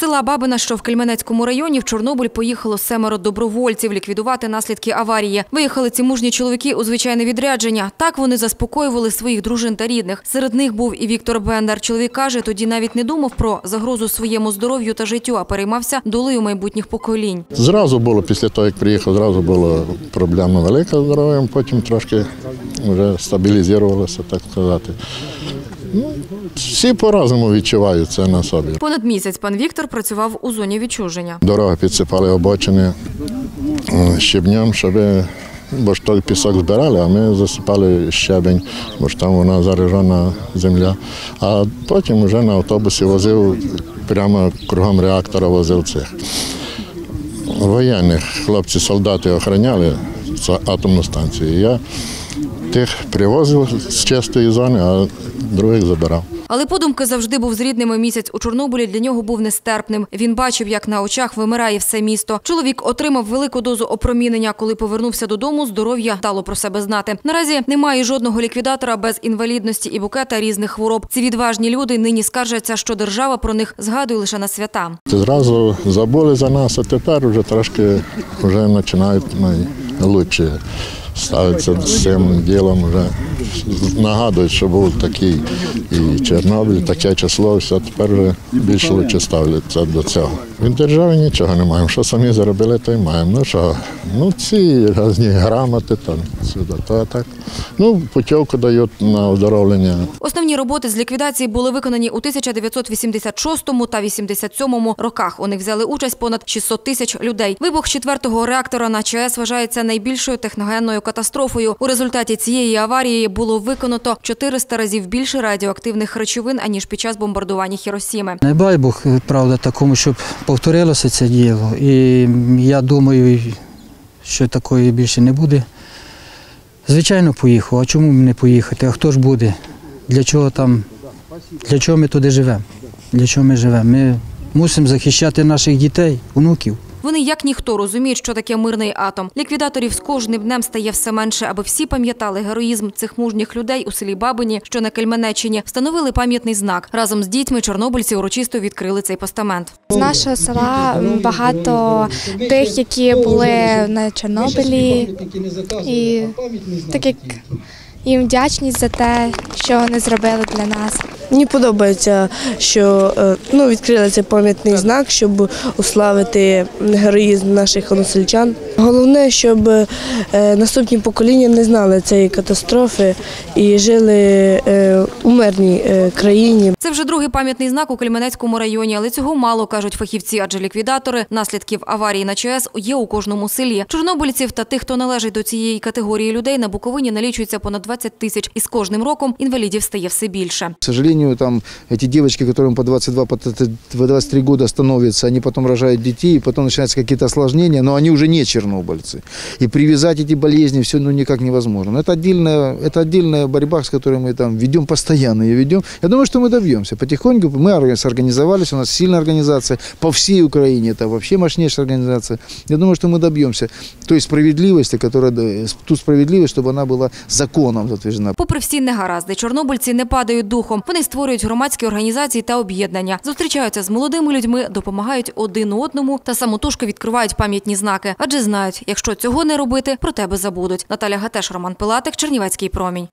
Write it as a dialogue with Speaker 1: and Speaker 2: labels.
Speaker 1: Села Бабина, що в Кельменецькому районі, в Чорнобиль поїхало семеро добровольців ліквідувати наслідки аварії. Виїхали ці мужні чоловіки у звичайне відрядження. Так вони заспокоювали своїх дружин та рідних. Серед них був і Віктор Бендар. Чоловік каже, тоді навіть не думав про загрозу своєму здоров'ю та життю, а переймався долею майбутніх поколінь.
Speaker 2: Зразу було, після того, як приїхав, зразу була проблема велика з здоров'ям, потім трошки вже стабілізувалося, так сказати. Ну, всі по-разному відчувають це на собі.
Speaker 1: Понад місяць пан Віктор працював у зоні відчуження.
Speaker 2: Дороги підсипали обочини е, щебнем, щоб бо ж той пісок збирали, а ми засипали щебень, бо ж там вона заражена земля. А потім вже на автобусі возив прямо кругом реактора возив цих воєнних. Хлопці, солдати охороняли атомну станцію. Я тих привозив з чистої зони, а других забирав.
Speaker 1: Але подумки завжди був з рідними. Місяць у Чорнобилі для нього був нестерпним. Він бачив, як на очах вимирає все місто. Чоловік отримав велику дозу опромінення. Коли повернувся додому, здоров'я дало про себе знати. Наразі немає жодного ліквідатора без інвалідності і букета різних хвороб. Ці відважні люди нині скаржаться, що держава про них згадує лише на свята.
Speaker 2: Зразу забули за нас, а тепер вже трошки вже починають найкраще ставитися з цим ділом. Вже нагадують, що був такий і Чорнобиль, таке число, все тепер вже більше лучше ставляться до цього. Від держави нічого не маємо. Що самі заробили, то й маємо. Ну що, ну ці різні грамоти там сюди, то так. Ну, путівку дають на оздоровлення.
Speaker 1: Основні роботи з ліквідації були виконані у 1986 та 87 роках. У них взяли участь понад 600 тисяч людей. Вибух четвертого реактора на ЧАЕС вважається найбільшою техногенною катастрофою. У результаті цієї аварії було виконано 400 разів більше радіоактивних речовин аніж під час бомбардування Хіросіми.
Speaker 3: Не бай Бог, правда, такому, щоб повторилося це діло. І я думаю, що такої більше не буде. Звичайно, поїхав. А чому не поїхати? А хто ж буде? Для чого там? Для чого ми туди живемо? Для чого ми живемо? Ми мусимо захищати наших дітей, онуків.
Speaker 1: Вони як ніхто розуміють, що таке мирний атом. Ліквідаторів з кожним днем стає все менше, аби всі пам'ятали героїзм цих мужніх людей у селі Бабині, що на Кельменеччині, встановили пам'ятний знак. Разом з дітьми чорнобильці урочисто відкрили цей постамент.
Speaker 4: З нашого села багато тих, які були на Чорнобилі, і так як їм вдячність за те, що вони зробили для нас.
Speaker 5: Мені подобається, що е, ну, відкрили цей пам'ятний знак, щоб уславити героїзм наших односельчан. Головне, щоб е, наступні покоління не знали цієї катастрофи і жили е, у мирній країні.
Speaker 1: Це вже другий пам'ятний знак у Кельменецькому районі, але цього мало кажуть фахівці, адже ліквідатори наслідків аварії на ЧАЕС є у кожному селі. Чорнобильців та тих, хто належить до цієї категорії людей, на Буковині налічується понад 20 тисяч, і з кожним роком інвалідів стає все більше
Speaker 6: К сожалению, там эти девочки, которым по 22, по 23 года становятся, они потом рожают детей, и потом начинаются какие-то осложнения, но они уже не чернобыльцы. И привязать эти болезни все ну, никак невозможно. Но это отдельная, это отдельная борьба, с которой мы там ведем, постоянно ее ведем. Я думаю, что мы добьемся. Потихоньку мы организовались, у нас сильная организация по всей Украине, это вообще мощнейшая организация. Я думаю, что мы добьемся той справедливости, которая, ту справедливость, чтобы она была законом затверждена.
Speaker 1: Попри всі негаразди, чорнобильці не падають духом. Вони створюють громадські організації та об'єднання, зустрічаються з молодими людьми, допомагають один одному та самотужки відкривають пам'ятні знаки, адже знають, якщо цього не робити, про тебе забудуть. Наталя Гатеш, Роман Пилатик, Чернівецький промінь.